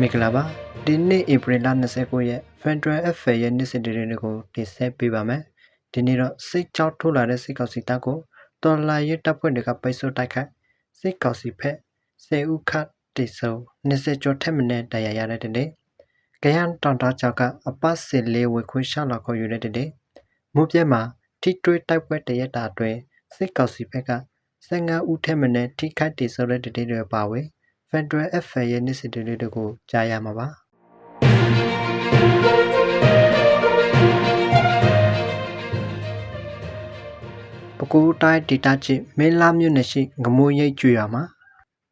မင်္ဂလာပါဒီနေ့ဧပြီလ29ရက် Federal FA ရဲ့နေ့စဉ်တွေကိုတင်ဆက်ပေးပါမယ်ဒီနေ့တော့စိတ်ကြောက်ထိုးလာတဲ့စိတ်ကောက်စီတပ်ကိုတော်လာရတပ်ဖွဲ့တွေကပိတ်ဆို့တိုက်ခိုက်စိတ်ကောက်စီဖက်စေဥခတ်တိဆုံ20ကျော်ထက်မနည်းတရားရတဲ့တဲ့နေ့ကရန်တောင်တောင်ကျောက်ကအပတ်စစ်လေးဝေခွေးရှောက်လာခေါ်ယူတဲ့တဲ့နေ့မူပြဲမှာထိတွေးတိုက်ပွဲတရက်တာအတွင်းစိတ်ကောက်စီဖက်က15ဦးထက်မနည်းထိခိုက်တိဆုံတဲ့တဲ့တွေပါဝင် Federal FA ရဲ့နေ့စဉ်တွေကိုကြားရမှာပါ။ပကူတိုင်းဒေတာချစ်မင်းလာမြို့နယ်ရှိငမိုးရိပ်ကျွော်မှာ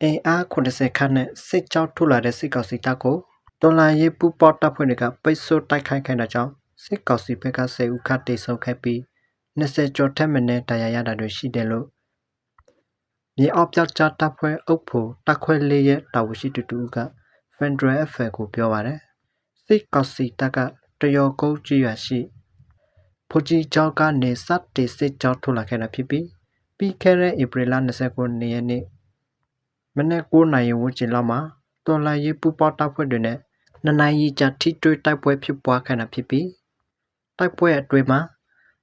အင်အား80ခန်းနဲ့စစ်ကြောထုတ်လာတဲ့စစ်ကောင်စီတပ်ကိုတော်လာရေးပူပေါတပ်ဖွဲ့တွေကပိတ်ဆို့တိုက်ခိုက်ခဲ့တဲ့ကြောင့်စစ်ကောင်စီဘက်က10ဦးခတ်တိဆုံခဲ့ပြီး20ကျော်ထက်မနည်းတရားရတာတွေရှိတယ်လို့ မြေအောက်ပြောက်ကြားတပ်ဖွဲ့အုပ်ဖို့တပ်ခွဲလေးရဲ့တာဝန်ရှိသူတူက Federal FA ကိုပြောပါတယ်စစ်ကောင်စီတပ်ကတရောကုန်းကြီးရရှိဖူကြီးကျောင်းကနေစတင်စစ်ကြောင်းထုတ်လာခဲ့တာဖြစ်ပြီးပြီးခဲ့တဲ့ဧပြီလ29ရက်နေ့မနေ့9နာရီဝန်းကျင်လောက်မှာတော်လာရေးပူပေါတပ်ဖွဲ့တွေနဲ့နှစ်နိုင်ရီကြာထိတွေ့တိုက်ပွဲဖြစ်ပွားခဲ့တာဖြစ်ပြီးတိုက်ပွဲအတွင်းမှာ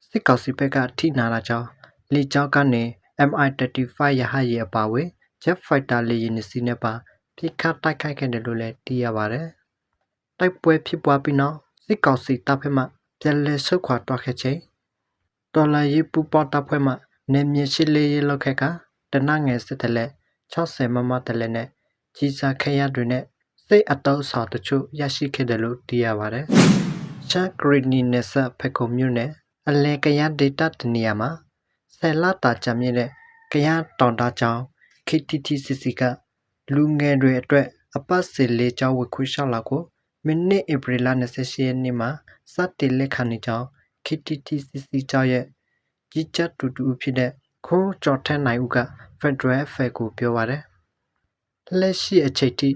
စစ်ကောင်စီဘက်ကထိနာတာကြောင့်လေကြောင်းကနေ MI-35 ရဟတ်ယာဉ်အပါအဝင် Jet Fighter လေယာဉ်နှစ်စီးနဲ့ပါပြစ်ခတ်တိုက်ခိုက်ခဲ့တယ်လို့လည်းသိရပါတယ်။တိုက်ပွဲဖြစ်ပွားပြီးနောက်စစ်ကောင်စီတပ်ဖက်မှပြန်လည်ဆုတ်ခွာသွားခဲ့ချိန်တော်လာရေးပူပေါတပ်ဖွဲ့မှနေမြေရှိလေးရေးလောက်ခက်ကတနငယ်စစ်တလက်60မမတလက်နဲ့ကြီးစားခရတွေနဲ့စိတ်အတောက်ဆော်တချို့ရရှိခဲ့တယ်လို့သိရပါတယ်။ချာဂရီနီနက်ဆဖက်ကုံမြို့နယ်အလဲကရဒေတာတနေရာမှာ ဆယ်လတာကြာမြင့်တဲ့ကရတောင်တာကြောင် KTTCC ကလူငယ်တွေအတွက်အပတ်စီလေးကျောင်းဝခွေးလျှောက်လာကိုမိနစ်ဧပြီလ28ရက်နေ့မှာစတင်လက်ခံနေကြောင်း KTTCC ကျောင်းရဲ့ကြီးကြပ်တူတူဖြစ်တဲ့ခိုးကျော်ထက်နိုင်ဦးက Federal FA ကိုပြောပါတယ်။လက်ရှိအချိန်ထိ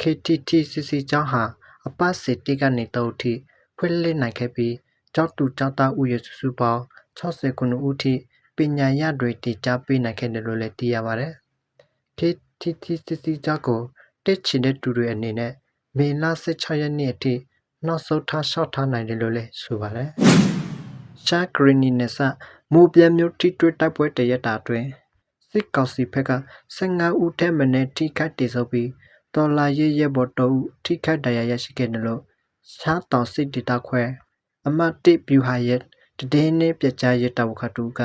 KTTCC ကျောင်းဟာအပတ်စီတိကနေတော့အထိဖွင့်လှစ်နိုင်ခဲ့ပြီးကျောင်းသူကျောင်းသားဦးရေစုစုပေါင်း69ဦးထိ ပညာရတွေတည်ကြားပေးနိုင်ခဲ့တယ်လို့လည်းသိရပါတယ်။ KTTCC ကျောင်းကို တက်ချင်တဲ့သူတွေအနေနဲ့ မေလ 16 ရက်နေ့အထိ နောက်ဆုံးထားလျှောက်ထားနိုင်တယ်လို့လည်းဆိုပါတယ်။ရှာဂရီနီနဲ့ဆမူပြဲမျိုးထိတွေ့တိုက်ပွဲတရက်တာအတွင်း စစ်ကောင်စီဘက်က 15 ဦးထဲမှနဲ့ထိခိုက်တေဆုံးပြီး တော်လာရဲရဲဘော်တို့ထိခိုက်ဒဏ်ရာရရှိခဲ့တယ်လို့ ရှားတောင်စစ်ဒေတာခွဲ အမတ်တစ်ဗျူဟာရဲ့တည်င်းနဲ့ပြကြရဲတောက်ခတူက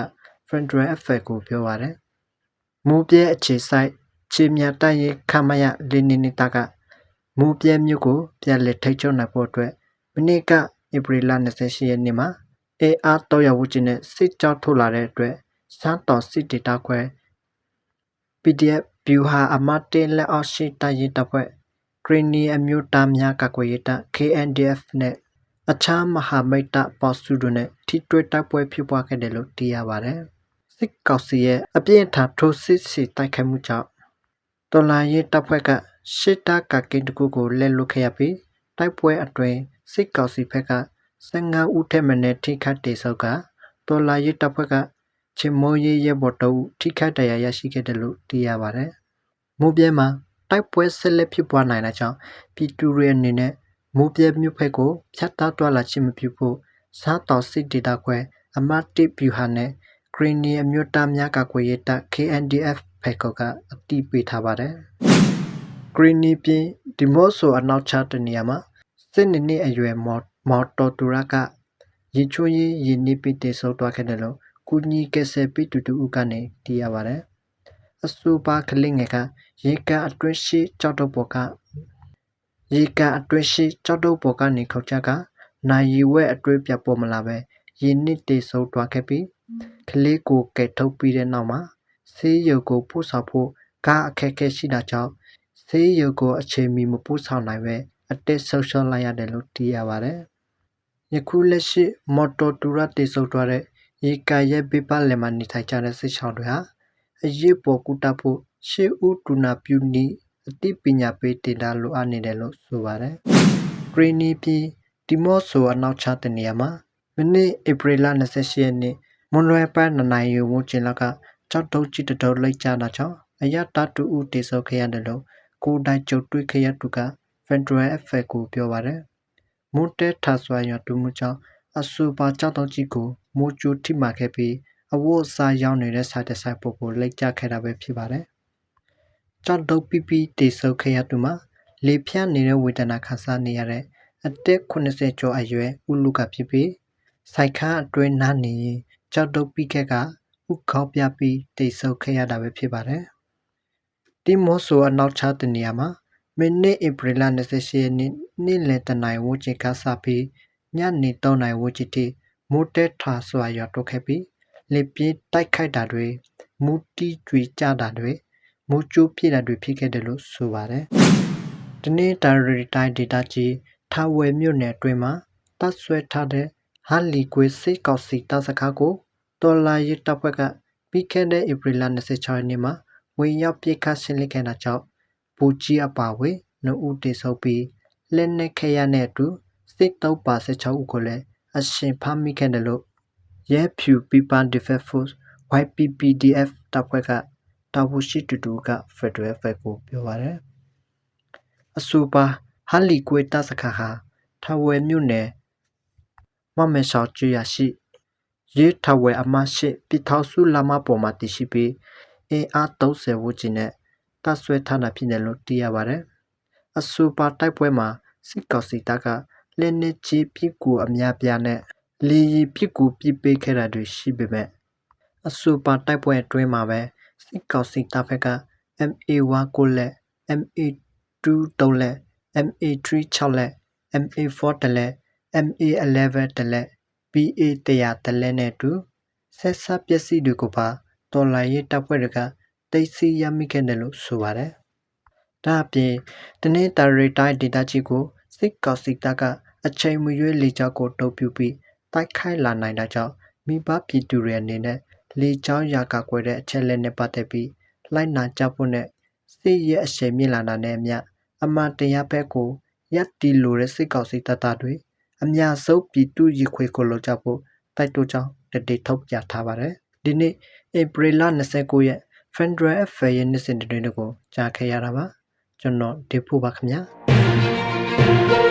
Federal FA ကို ပြောပါတယ်။မူပြဲအခြေဆိုင်ချေမြတိုက်ရဲခမရလင်းနေနေတာကမူပြဲမျိုးကို ပြန်လည်ထိချုပ်နိုင်ဖို့အတွက်မနေ့ကဧပြီလ28ရက်နေ့မှာ AR တော့ရဝချင်းနဲ့စစ်ကြောထုတ်လာတဲ့အတွက်ရှမ်းတော်စစ်ဒေတာခွဲ PDF ဗျူဟာအမတ်တင်လက်အောက်ရှိတရင်တပ်ဖွဲ့ဂရီနီအမျိုးသားများကာကွယ်ရေးတပ် KNDF နဲ့အခြားမဟာမိတ်တပ်ပေါ်စုတို့နဲ့ထိတွေ့တိုက်ပွဲဖြစ်ပွားခဲ့တယ်လို့သိရပါတယ်။ စစ်ကောင်စီရဲ့အပြင်းထန်ထိုးစစ်စီတိုက်ခိုက်မှုကြောင့်တော်လာရေးတပ်ဖွဲ့ကရှစ်တာကကင်းတကူကိုလက်လွတ်ခဲ့ရပြီးတိုက်ပွဲအတွင်းစစ်ကောင်စီဘက်က15ဦးထက်မနည်းထိခိုက်ဒေဆုံးကတော်လာရေးတပ်ဖွဲ့ကချင်မိုးရေးရဲဘော်တို့ထိခိုက်ဒဏ်ရာရရှိခဲ့တယ်လို့သိရပါတယ်။မိုးပြဲမှာတိုက်ပွဲဆက်လက်ဖြစ်ပွားနိုင်တာကြောင့်ပြည်သူတွေအနေနဲ့မိုးပြဲမြို့ဖက်ကိုဖြတ်သားသွားလာခြင်းမပြုဖို့စားတော်စစ်ဒေတာခွဲအမတ်တစ်ဗျူဟာနဲ့ ဂရီနီအမျိုးသားများကာကွယ်ရေးတပ် KNDF ဖက်ကောကအတိပေးထားပါတယ်။ဂရီနီပြည်ဒီမော့ဆိုအနောက်ချတနေရာမှာစစ်နေနေအရွယ်မော်မော်တော်တူရကရေချိုးရေးရင်းနှီးပြီးတည်ဆောက်သွားခဲ့တယ်လို့ကုညီကဆယ်ပြီးတူတူဦးကနေသိရပါတယ်။အစူပါကလင်းငယ်ကရေကန်အတွင်းရှိကြောက်တော့ပေါ်ကရေကန်အတွင်းရှိကြောက်တော့ပေါ်ကနေခေါချကနိုင်ရီဝဲအတွင်းပြပေါ်မလာပဲရင်းနှီးတည်ဆောက်သွားခဲ့ပြီး ကလေးကိုကဲထုတ်ပြီးတဲ့နောက်မှာဆေးရုံကိုပို့ဆောင်ဖို့ကားအခက်အခဲရှိတာကြောင့်ဆေးရုံကိုအချိန်မီမပို့ဆောင်နိုင်ပဲအတက်ဆုတ်ရှော့လိုက်ရတယ်လို့သိရပါတယ်။ယခုလက်ရှိမော်တော်တူရတည်ဆုပ်သွားတဲ့ရေကာရဲ့ပြပလယ်မှာနေထိုင်ကြတဲ့စစ်ချောင်းတွေဟာအရေးပေါ်ကုတဖို့ရှေးဦးတူနာပြူနီအသိပညာပေးတင်တာလိုအပ်နေတယ်လို့ဆိုပါတယ်။ဂရီနီပြည်ဒီမော့ဆိုအနောက်ချတဲ့နေရာမှာမနေ့ဧပြီလ28ရက်နေ့ မွန်လွယ်ပန်းနနိုင်ယူဝန်းကျင်လောက်ကကြောက်တုတ်ကြီးတတုတ်လိုက်ကြတာကြောင့်အရတတူဦးတေဆောက်ခဲ့ရတယ်လို့ကိုတိုင်ကျုပ်တွေ့ခဲ့ရတူက Federal Affairs ကိုပြောပါတယ်။မိုးတဲထဆွာရွာတူမှုကြောင့်အဆူပါကြောက်တော့ကြီးကိုမိုးကျူထိမှခဲ့ပြီးအဝတ်အစားရောက်နေတဲ့ဆိုင်တဆိုင်ပုတ်ကိုလက်ကျခဲ့တာပဲဖြစ်ပါတယ်။ကြောက်တော့ပြပြတေဆုပ်ခဲ့ရသူမှာလေဖြန့်နေတဲ့ဝေဒနာခံစားနေရတဲ့အသက်80ကျော်အရွယ်ဦးလူကဖြစ်ပြီးစိုက်ခန်းအတွင်းနားနေရင် ကြောက်တော့ပြီးခက်ကဥခေါပြပြီးတိတ်ဆုပ်ခဲ့ရတာပဲဖြစ်ပါတယ်။တိမောဆိုအနောက်ချတဲ့နေရာမှာမိနစ်ဧပြီလ28ရက်နေ့နေ့လယ်တနိုင်ဝန်းကျင်ကစပြီးညနေ3နိုင်ဝန်းကျင်ထိမိုးတဲထာစွာရွာတော့ခဲ့ပြီးလေပြင်းတိုက်ခိုက်တာတွေမူတီကြွေကြတာတွေမူကျိုးပြည့်တာတွေဖြစ်ခဲ့တယ်လို့ဆိုပါတယ်။ဒီနေ့တာရီတိုင်းဒေတာကြီးထားဝယ်မြို့နယ်အတွင်းမှာတပ်ဆွဲထားတဲ့ ဟာလီကွေစိတ်ကောက်စီတပ်စခန်းကိုတော်လာရေးတပ်ဖွဲ့ကပြီးခဲ့တဲ့ဧပြီလ26ရက်နေ့မှာဝင်ရောက်ပြစ်ခတ်ဆင်းလက်ခဲ့တာကြောင့်ပူကြီးအပါဝေနှုတ်တေဆုပ်ပြီးလက်နက်ခဲရနဲ့အတူစစ်တုပ်ပါ16ဦးကိုလည်းအရှင်ဖမ်းမိခဲ့တယ်လို့ရဲဖြူ People Defense Force YPPDF တပ်ဖွဲ့ကတာဝန်ရှိသူတူက Federal Affairs ကိုပြောပါတယ်အဆိုပါဟာလီကွေတပ်စခန်းဟာထဝယ်မြို့နယ် မမဲရှောက်ကျွရရှိရေးထဝယ်အမရှိပိထောက်စုလာမပေါ်မှာတည်ရှိပြီးအင်အား30ဝန်းကျင်နဲ့တပ်ဆွဲထားတာဖြစ်တယ်လို့သိရပါတယ်။အဆိုပါတိုက်ပွဲမှာစစ်ကောင်စီတပ်ကလက်နက်ကြီးပစ်ကူအများပြားနဲ့လေယာဉ်ပစ်ကူပစ်ပေးခဲ့တာတွေရှိပေမဲ့အဆိုပါတိုက်ပွဲအတွင်းမှာပဲစစ်ကောင်စီတပ်ဖက်က MA1 ကိုလက် MA2 3လက် MA3 6လက် MA4 တလက် MA11 တလက် BA 100 တလက်နဲ့အတူဆက်ဆက်ပစ္စည်းတွေကိုပါတော်လိုင်းရေးတပ်ဖွဲ့တွေကတိတ်ဆီရမိခဲ့တယ်လို့ဆိုပါတယ်။ဒါအပြင်တနင်္သာရီတိုင်းဒေသကြီးကိုစစ်ကောင်စီတပ်ကအချိန်မရွေးလေကြောင်းကိုတုံ့ပြုပြီးတိုက်ခိုက်လာနိုင်တာကြောင့်မိဘပြည်သူတွေအနေနဲ့လေကြောင်းရာကကွယ်တဲ့အချက်လက်နဲ့ပတ်သက်ပြီးလိုက်နာကြဖို့နဲ့စစ်ရဲအရှိန်မြင့်လာတာနဲ့အမျှအမှန်တရားဘက်ကိုရပ်တည်လိုတဲ့စစ်ကောင်စီတပ်သားတွေ အများဆုံးပြည်သူရည်ခွေကိုလိုကြဖို့တိုက်တွန်းကြောင်းတတိထုတ်ပြထားပါတယ်။ဒီနေ့ဧပြီလ29ရက် Federal Affairs ရဲ့နေ့စဉ်တွင်ကိုကြားခဲ့ရတာပါကျွန်တော်ဒေဖူပါခင်ဗျာ